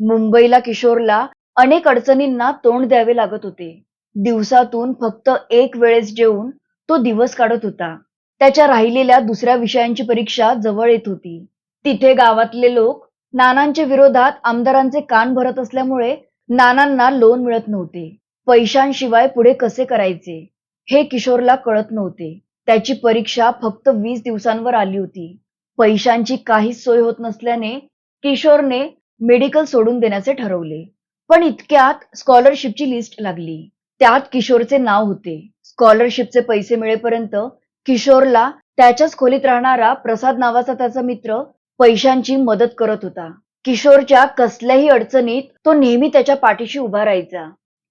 मुंबईला किशोरला अनेक अडचणींना तोंड द्यावे लागत होते. दिवसातून फक्त एक वेळेस जेवून तो दिवस काढत होता. त्याच्या राहिलेल्या दुसऱ्या विषयांची परीक्षा जवळ येत होती. तिथे गावातले लोक नानांच्या विरोधात आमदारांचे कान भरत असल्यामुळे नानांना लोन मिळत नव्हते. पैशांशिवाय पुढे कसे करायचे? हे किशोरला कळत नव्हते. त्याची परीक्षा फक्त वीस दिवसांवर आली होती. पैशांची काहीच सोय होत नसल्याने किशोरने मेडिकल सोडून देण्याचे ठरवले. पण इतक्यात स्कॉलरशिपची लिस्ट लागली. त्यात किशोरचे नाव होते. स्कॉलरशिपचे पैसे मिळेपर्यंत किशोरला त्याच्याच खोलीत राहणारा प्रसाद नावाचा त्याचा मित्र पैशांची मदत करत होता. किशोरच्या कसल्याही अडचणीत तो नेहमी त्याच्या पाठीशी उभा राहायचा.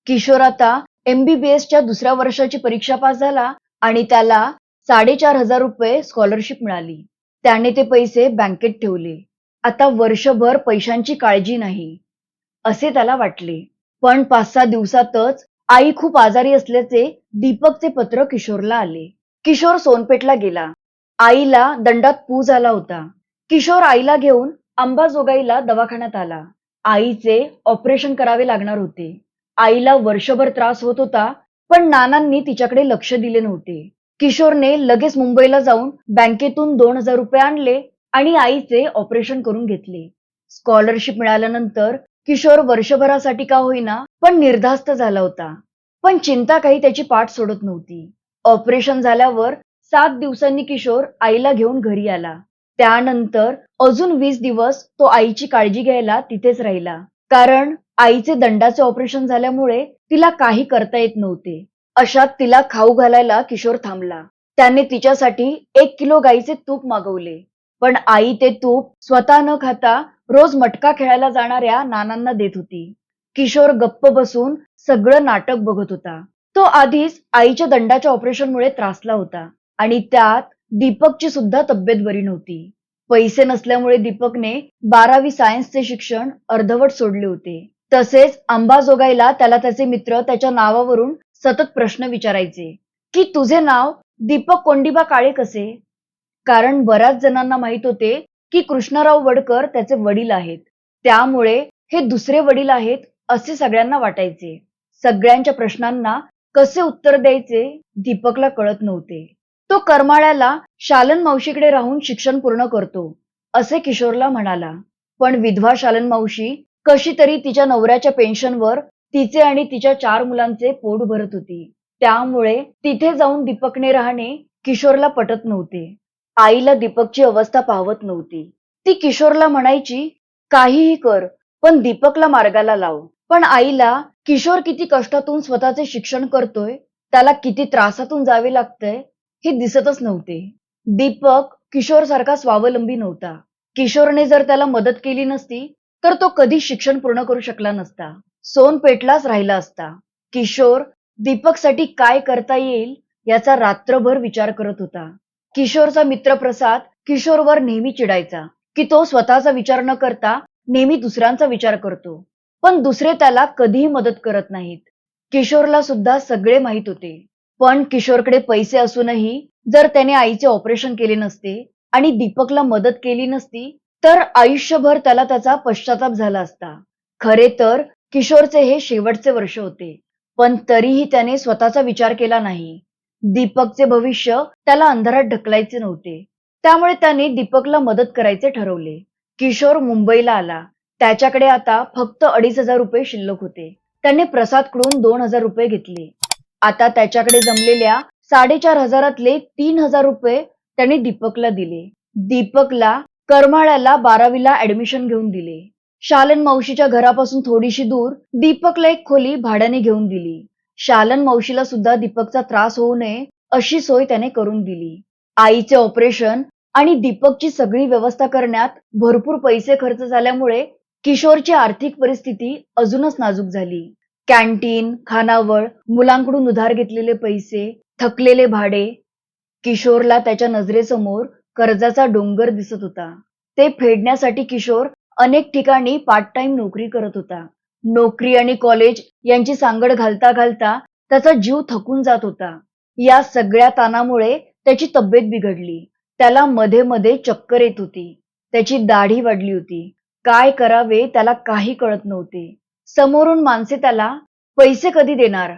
किशोर आता एमबीबीएस च्या दुसऱ्या वर्षाची परीक्षा पास झाला आणि त्याला साडेचार हजार रुपये स्कॉलरशिप मिळाली. त्याने ते पैसे बँकेत ठेवले. आता वर्षभर पैशांची काळजी नाही असे त्याला वाटले. पण पाच सहा दिवसातच आई खूप आजारी असल्याचे दीपकचे पत्र किशोरला आले. किशोर सोनपेठला गेला. आईला दंडात पू झाला होता. किशोर आईला घेऊन अंबाजोगाईला दवाखान्यात आला. आईचे ऑपरेशन करावे लागणार होते. आईला वर्षभर त्रास होत होता पण नानांनी तिच्याकडे लक्ष दिले नव्हते. किशोरने लगेच मुंबईला जाऊन बँकेतून दोन हजार रुपये आणले आणि आईचे ऑपरेशन करून घेतले. स्कॉलरशिप मिळाल्यानंतर किशोर वर्षभरासाठी का होईना पण निर्धास्त झाला होता. पण चिंता काही त्याची पाठ सोडत नव्हती. ऑपरेशन झाल्यावर सात दिवसांनी किशोर आईला घेऊन घरी आला. त्यानंतर अजून वीस दिवस तो आईची काळजी घ्यायला तिथेच राहिला. कारण आईचे दंडाचे ऑपरेशन झाल्यामुळे तिला काही करता येत नव्हते. अशात तिला खाऊ घालायला किशोर थांबला. त्याने तिच्यासाठी एक किलो गाईचे तूप मागवले. पण आई ते तूप स्वतः न खाता रोज मटका खेळायला जाणाऱ्या नानांना देत होती. किशोर गप्प बसून सगळं नाटक बघत होता. तो आधीच आईच्या दंडाच्या ऑपरेशनमुळे त्रासला होता आणि त्यात दीपकची सुद्धा तब्येत बरी नव्हती. पैसे नसल्यामुळे दीपकने बारावी सायन्सचे शिक्षण अर्धवट सोडले होते. तसेच अंबाजोगाईला त्याला त्याचे मित्र त्याच्या नावावरून सतत प्रश्न विचारायचे. की तुझे नाव दीपक कोंडिबा काळे कसे? कारण बऱ्याच जणांना माहीत होते की कृष्णराव वडकर त्याचे वडील आहेत. त्यामुळे हे दुसरे वडील आहेत असे सगळ्यांना वाटायचे. सगळ्यांच्या प्रश्नांना कसे उत्तर द्यायचे दीपकला कळत नव्हते. तो करमाळ्याला शालन मावशीकडे राहून शिक्षण पूर्ण करतो असे किशोरला म्हणाला. पण विधवा शालन मावशी कशी तरी तिच्या नवऱ्याच्या पेन्शनवर तिचे आणि तिच्या चार मुलांचे पोट भरत होती. त्यामुळे तिथे जाऊन दीपकने राहणे किशोरला पटत नव्हते. आईला दीपकची अवस्था पाहवत नव्हती. ती किशोरला म्हणायची काहीही कर पण दीपकला मार्गाला लाव. पण आईला किशोर किती कष्टातून स्वतःचे शिक्षण करतोय त्याला किती त्रासातून जावे लागतंय हे दिसतच नव्हते. दीपक किशोर सारखा स्वावलंबी नव्हता. किशोरने जर त्याला मदत केली नसती तर तो कधी शिक्षण पूर्ण करू शकला नसता. सोनपेठलाच राहिला असता. किशोर दीपकसाठी काय करता येईल याचा रात्रभर विचार करत होता. किशोरचा मित्र प्रसाद किशोरवर नेहमी चिडायचा की तो स्वतःचा विचार न करता नेहमी दुसऱ्यांचा विचार करतो. पण दुसरे त्याला कधीही मदत करत नाहीत. किशोरला सुद्धा सगळे माहीत होते. पण किशोरकडे पैसे असूनही जर त्याने आईचे ऑपरेशन केले नसते आणि दीपकला मदत केली नसती तर आयुष्यभर त्याला त्याचा पश्चाताप झाला असता. खरे तर किशोरचे हे शेवटचे वर्ष होते. पण तरीही त्याने स्वतःचा विचार केला नाही. दीपकचे भविष्य त्याला अंधारात ढकलायचे नव्हते. त्यामुळे त्याने दीपकला मदत करायचे ठरवले. किशोर मुंबईला आला. त्याच्याकडे आता फक्त अडीच हजार रुपये शिल्लक होते. त्याने प्रसादकडून दोन हजार रुपये घेतले. आता त्याच्याकडे जमलेल्या साडेचार हजारातले तीन हजार रुपये त्याने दीपकला दिले. दीपकला करमाळ्याला बारावीला ऍडमिशन घेऊन दिले. शालन मावशीच्या घरापासून थोडीशी दूर दीपकला एक खोली भाड्याने घेऊन दिली. शालन मावशीला सुद्धा दीपकचा त्रास होऊ नये अशी सोय त्याने करून दिली. आईचे ऑपरेशन आणि दीपकची सगळी व्यवस्था करण्यात भरपूर पैसे खर्च झाल्यामुळे किशोरची आर्थिक परिस्थिती अजूनच नाजूक झाली. कॅन्टीन खानावळ मुलांकडून उधार घेतलेले पैसे थकलेले भाडे. किशोरला त्याच्या नजरेसमोर कर्जाचा डोंगर दिसत होता. ते फेडण्यासाठी किशोर अनेक ठिकाणी पार्ट टाइम नोकरी करत होता. नोकरी आणि कॉलेज यांची सांगड घालता घालता त्याचा जीव थकून जात होता. या सगळ्या ताणामुळे त्याची तब्येत बिघडली. त्याला मध्ये मध्ये चक्कर येत होती. त्याची दाढी वाढली होती. काय करावे त्याला काही कळत नव्हते. समोरून माणसे त्याला पैसे कधी देणार?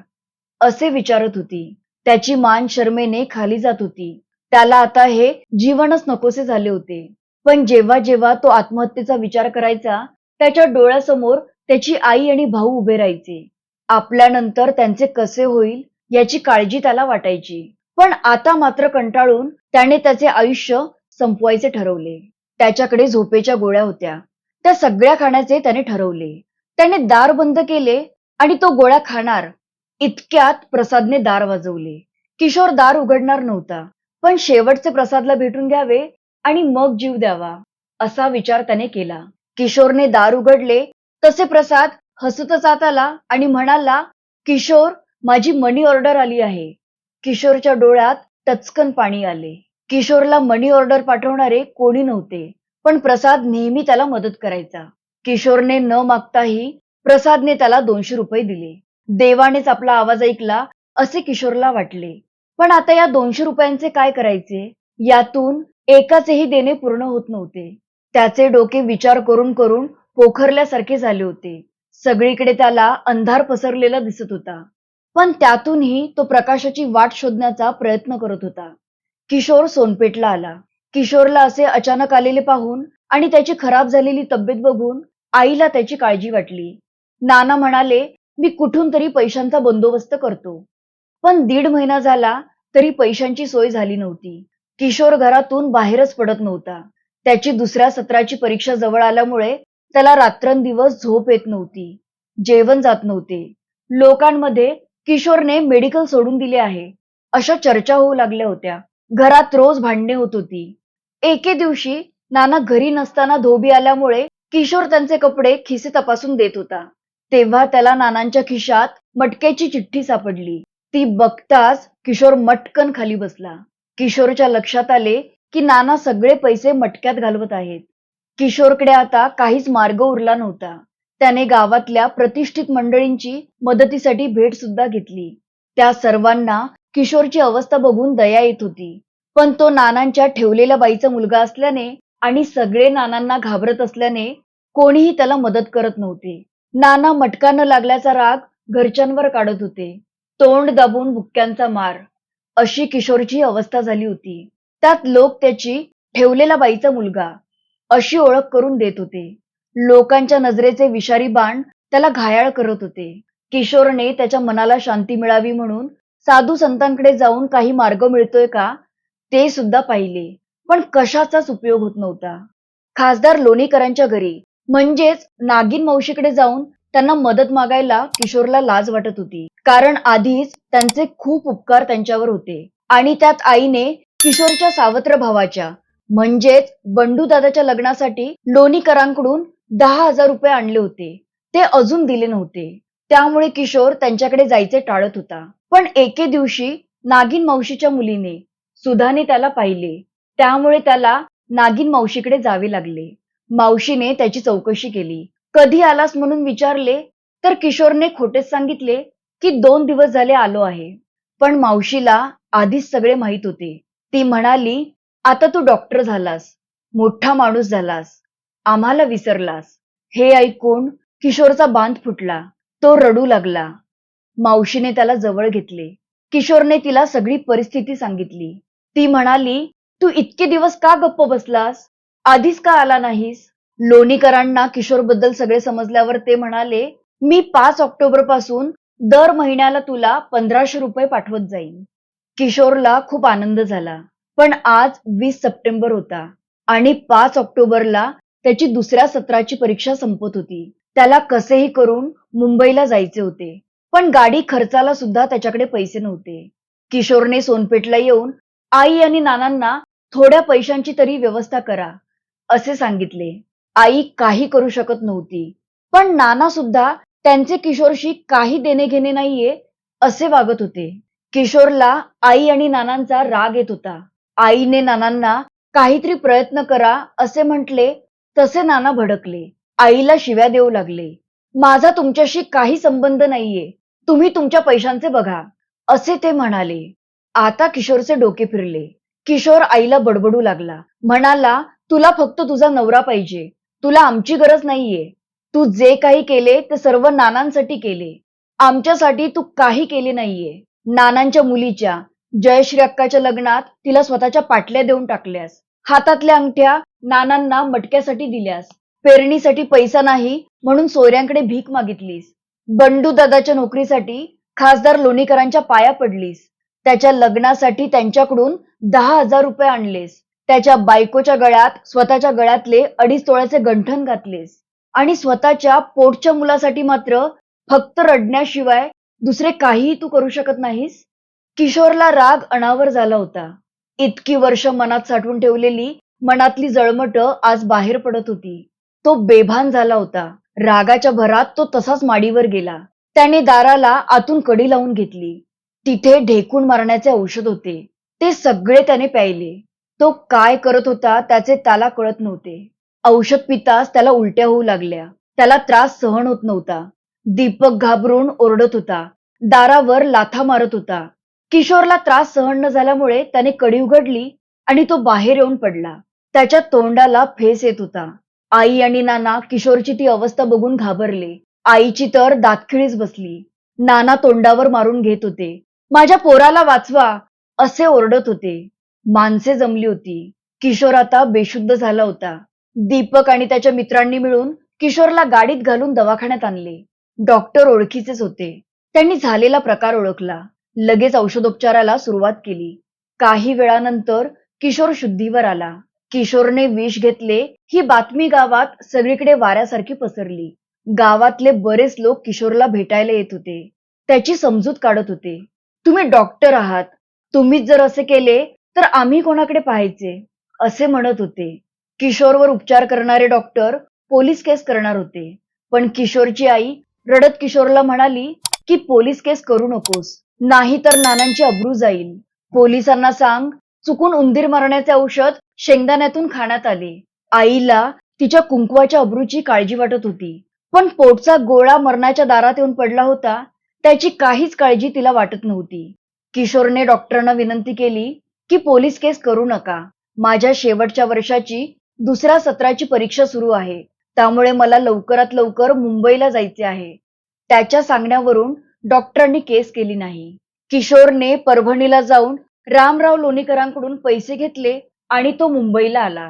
असे विचारत होती. त्याची मान शर्मेने खाली जात होती. त्याला आता हे जीवनच नकोसे झाले होते. पण जेव्हा जेव्हा तो आत्महत्येचा विचार करायचा त्याच्या डोळ्यासमोर त्याची आई आणि भाऊ उभे राहायचे. आपल्यानंतर त्यांचे कसे होईल याची काळजी त्याला वाटायची. पण आता मात्र कंटाळून त्याने त्याचे आयुष्य संपवायचे ठरवले. त्याच्याकडे झोपेच्या गोळ्या होत्या. त्या सगळ्या खाण्याचे त्याने ठरवले. त्याने दार बंद केले आणि तो गोळ्या खाणार. इतक्यात प्रसादने दार वाजवले. किशोर दार उघडणार नव्हता. पण शेवटचे प्रसादला भेटून घ्यावे आणि मग जीव द्यावा असा विचार त्याने केला. किशोरने दार उघडले तसे प्रसाद हसतच आत आला आणि म्हणाला किशोर माझी मनी ऑर्डर आली आहे. किशोरच्या डोळ्यात टचकन पाणी आले. किशोरला मनी ऑर्डर पाठवणारे कोणी नव्हते पण प्रसाद नेहमी त्याला मदत करायचा. किशोरने न मागताही प्रसादने त्याला दोनशे रुपये दिले. देवानेच आपला आवाज ऐकला असे किशोरला वाटले. पण आता या दोनशे रुपयांचे काय करायचे? यातून एकाचेही देणे पूर्ण होत नव्हते. त्याचे डोके विचार करून करून पोखरल्यासारखे झाले होते. सगळीकडे त्याला अंधार पसरलेला दिसत होता. पण त्यातूनही तो प्रकाशाची वाट शोधण्याचा प्रयत्न करत होता. किशोर सोनपेठला आला. किशोरला असे अचानक आलेले पाहून आणि त्याची खराब झालेली तब्येत बघून आईला त्याची काळजी वाटली. नाना म्हणाले मी कुठून तरी पैशांचा बंदोबस्त करतो. पण दीड महिना झाला तरी पैशांची सोय झाली नव्हती. किशोर घरातून बाहेरच पडत नव्हता. त्याची दुसऱ्या सत्राची परीक्षा जवळ आल्यामुळे त्याला रात्रंदिवस झोप येत नव्हती जेवण जात नव्हते. लोकांमध्ये किशोरने मेडिकल सोडून दिले आहे अशा चर्चा होऊ लागल्या होत्या. घरात रोज भांडणे होत होती. एके दिवशी नाना घरी नसताना धोबी आल्यामुळे किशोर त्यांचे कपडे खिसे तपासून देत होता. तेव्हा त्याला नानांच्या खिशात मटक्याची चिठ्ठी सापडली. ती बघताच किशोर मटकन खाली बसला. किशोरच्या लक्षात आले की नाना सगळे पैसे मटक्यात घालवत आहेत. किशोरकडे आता काहीच मार्ग उरला नव्हता. त्याने गावातल्या प्रतिष्ठित मंडळींची मदतीसाठी भेट सुद्धा घेतली. त्या सर्वांना किशोरची अवस्था बघून दया येत होती. पण तो नानांच्या ठेवलेल्या बाईचा मुलगा असल्याने आणि सगळे नानांना घाबरत असल्याने कोणीही त्याला मदत करत नव्हते. नाना मटका न लागल्याचा राग घरच्यांवर काढत होते. तोंड दाबून बुक्क्यांचा मार. अशी किशोरची अवस्था झाली होती. त्यात लोक त्याची ठेवलेला बाईचा मुलगा. अशी ओळख करून देत होते. लोकांच्या नजरेचे विषारी बाण त्याला घायाळ करत होते. किशोरने त्याच्या मनाला शांती मिळावी म्हणून साधू संतांकडे जाऊन काही मार्ग मिळतोय का? ते सुद्धा पाहिले. पण कशाचाच उपयोग होत नव्हता. खासदार लोणीकरांच्या घरी म्हणजेच नागिन मावशीकडे जाऊन त्यांना मदत मागायला किशोरला लाज वाटत होती. कारण आधीच त्यांचे खूप उपकार त्यांच्यावर होते. आणि त्यात आईने किशोरच्या सावत्र भावाच्या म्हणजेच बंडू दादाच्या लग्नासाठी लोणीकरांकडून दहा हजार रुपये आणले होते. ते अजून दिले नव्हते. त्यामुळे किशोर त्यांच्याकडे जायचे टाळत होता. पण एके दिवशी नागिन मावशीच्या मुलीने सुधाने त्याला पाहिले. त्यामुळे त्याला नागिन मावशीकडे जावे लागले. मावशीने त्याची चौकशी केली. कधी आलास म्हणून विचारले तर किशोरने खोटेच सांगितले की दोन दिवस झाले आलो आहे. पण मावशीला आधीच सगळे माहीत होते. ती म्हणाली आता तू डॉक्टर झालास मोठा माणूस झालास आम्हाला विसरलास. हे ऐकून किशोरचा बांध फुटला तो रडू लागला. मावशीने त्याला जवळ घेतले. किशोरने तिला सगळी परिस्थिती सांगितली. ती म्हणाली तू इतके दिवस का गप्प बसलास? आधीच का आला नाहीस? लोणीकरांना किशोरबद्दल सगळे समजल्यावर ते म्हणाले मी पाच ऑक्टोबरपासून दर महिन्याला तुला पंधराशे रुपये पाठवत जाईन. किशोरला खूप आनंद झाला. पण आज वीस सप्टेंबर होता आणि पाच ऑक्टोबरला त्याची दुसऱ्या सत्राची परीक्षा संपत होती. त्याला कसेही करून मुंबईला जायचे होते. पण गाडी खर्चाला सुद्धा त्याच्याकडे पैसे नव्हते. किशोरने सोनपेठला येऊन आई आणि नानांना थोड्या पैशांची तरी व्यवस्था करा असे सांगितले. आई काही करू शकत नव्हती. पण नाना सुद्धा त्यांचे किशोरशी काही देणे घेणे नाहीये असे वागत होते. किशोरला आई आणि नानांचा राग येत होता. आईने नानांना काहीतरी प्रयत्न करा असे म्हटले तसे नाना भडकले. आईला शिव्या देऊ लागले. माझा तुमच्याशी काही संबंध नाहीये. तुम्ही तुमच्या पैशांचे बघा. असे ते म्हणाले. आता किशोरचे डोके फिरले. किशोर आईला बडबडू लागला. म्हणाला तुला फक्त तुझा नवरा पाहिजे. तुला आमची गरज नाहीये. तू जे काही केले ते सर्व नानांसाठी केले. आमच्यासाठी तू काही केले नाहीये. नानांच्या मुलीच्या जयश्री अक्काच्या लग्नात तिला स्वतःच्या पाटल्या देऊन टाकल्यास. हातातल्या अंगठ्या नानांना मटक्यासाठी दिल्यास. पेरणीसाठी पैसा नाही म्हणून सोयऱ्यांकडे भीक मागितलीस. बंडू दादाच्या नोकरीसाठी खासदार लोणीकरांच्या पाया पडलीस. त्याच्या लग्नासाठी त्यांच्याकडून दहा हजार रुपये आणलेस. त्याच्या बायकोच्या गळ्यात स्वतःच्या गळ्यातले अडीच तोळ्याचे गंठण घातलेस. आणि स्वतःच्या पोटच्या मुलासाठी मात्र फक्त रडण्याशिवाय दुसरे काहीही तू करू शकत नाहीस? किशोरला राग अनावर झाला होता. इतकी वर्ष मनात साठवून ठेवलेली मनातली जळमट आज बाहेर पडत होती. तो बेभान झाला होता. रागाच्या भरात तो तसाच माडीवर गेला. त्याने दाराला आतून कडी लावून घेतली. तिथे ढेकून मारण्याचे औषध होते. ते सगळे त्याने प्यायले. तो काय करत होता त्याचे त्याला कळत नव्हते. औषध पितास त्याला उलट्या होऊ लागल्या. त्याला त्रास सहन होत नव्हता. दीपक घाबरून ओरडत होता. दारावर लाथा मारत होता. किशोरला त्रास सहन न झाल्यामुळे त्याने कडी उघडली आणि तो बाहेर येऊन पडला. त्याच्या तोंडाला फेस येत होता. आई आणि नाना किशोरची ती अवस्था बघून घाबरले. आईची तर दातखिळीच बसली. नाना तोंडावर मारून घेत होते. माझ्या पोराला वाचवा असे ओरडत होते. माणसे जमली होती. किशोर आता बेशुद्ध झाला होता. दीपक आणि त्याच्या मित्रांनी मिळून किशोरला गाडीत घालून दवाखान्यात आणले. डॉक्टर ओळखीचेच होते. त्यांनी झालेला प्रकार ओळखला. लगेच औषधोपचाराला सुरुवात केली. काही वेळानंतर किशोर शुद्धीवर आला. किशोरने विष घेतले. ही बातमी गावात सगळीकडे वाऱ्यासारखी पसरली. गावातले बरेच लोक किशोरला भेटायला येत होते. त्याची समजूत काढत होते. तुम्ही डॉक्टर आहात. तुम्हीच जर असे केले तर आम्ही कोणाकडे पाहायचे? असे म्हणत होते. किशोरवर उपचार करणारे डॉक्टर पोलीस केस करणार होते. पण किशोरची आई रडत किशोरला म्हणाली की पोलीस केस करू नकोस. नाही तर नानांची अब्रू जाईल. पोलिसांना सांग चुकून उंदीर मारण्याचे औषध शेंगदाण्यातून खाण्यात आले. आईला तिच्या कुंकवाच्या अब्रूची काळजी वाटत होती. पण पोटचा गोळा मरणाच्या दारात येऊन पडला होता त्याची काहीच काळजी तिला वाटत नव्हती. किशोरने डॉक्टरांना विनंती केली की पोलीस केस करू नका. माझ्या शेवटच्या वर्षाची दुसऱ्या सत्राची परीक्षा सुरू आहे. त्यामुळे मला लवकरात लवकर मुंबईला जायचे आहे. त्याच्या सांगण्यावरून डॉक्टरांनी केस केली नाही. किशोरने परभणीला जाऊन रामराव लोणीकरांकडून पैसे घेतले आणि तो मुंबईला आला.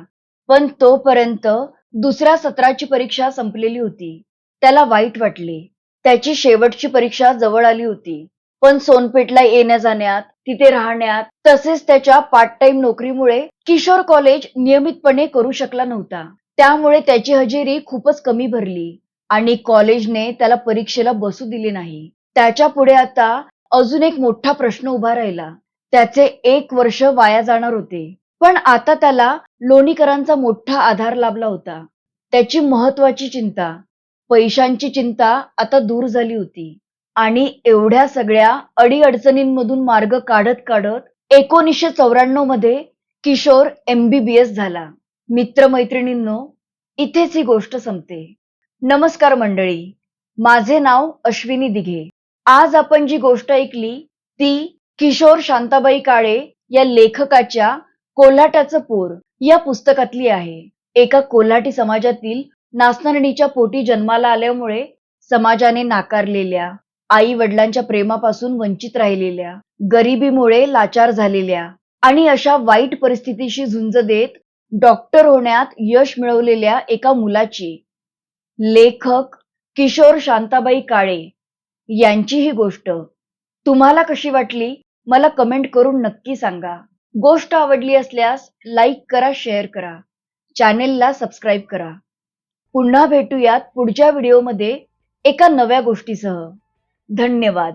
पण तोपर्यंत दुसऱ्या सत्राची परीक्षा संपलेली होती. त्याला वाईट वाटले. त्याची शेवटची परीक्षा जवळ आली होती. पण सोनपेठला येण्या जाण्यात तिथे राहण्यात तसेच त्याच्या पार्ट टाइम नोकरीमुळे किशोर कॉलेज नियमितपणे करू शकला नव्हता. त्यामुळे त्याची हजेरी खूपच कमी भरली आणि कॉलेजने त्याला परीक्षेला बसू दिले नाही. त्याच्या पुढे आता अजून एक मोठा प्रश्न उभा राहिला. त्याचे एक वर्ष वाया जाणार होते. पण आता त्याला लोणीकरांचा मोठा आधार लाभला होता. त्याची महत्वाची चिंता पैशांची चिंता आता दूर झाली होती. आणि एवढ्या सगळ्या अडीअडचणींमधून मार्ग काढत काढत एकोणीसशे चौऱ्याण्णवमध्ये किशोर एमबीबीएस झाला. मित्रमैत्रिणींनो इथेच ही गोष्ट संपते. नमस्कार मंडळी माझे नाव अश्विनी दिघे. आज आपण जी गोष्ट ऐकली ती किशोर शांताबाई काळे या लेखकाच्या कोल्हाटाचं पोर. या पुस्तकातली आहे. एका कोल्हाटी समाजातील नासनरणीच्या पोटी जन्माला आल्यामुळे समाजाने नाकारलेल्या आई वडिलांच्या प्रेमापासून वंचित राहिलेल्या गरिबीमुळे लाचार झालेल्या आणि अशा वाईट परिस्थितीशी झुंज देत डॉक्टर होण्यात यश मिळवलेल्या एका मुलाची लेखक किशोर शांताबाई काळे यांची ही गोष्ट. तुम्हाला कशी वाटली? मला कमेंट करून नक्की सांगा. गोष्ट आवडली असल्यास लाईक करा शेअर करा. चॅनेलला सबस्क्राईब करा. पुन्हा भेटूयात पुढच्या व्हिडिओमध्ये एका नव्या गोष्टीसह. धन्यवाद.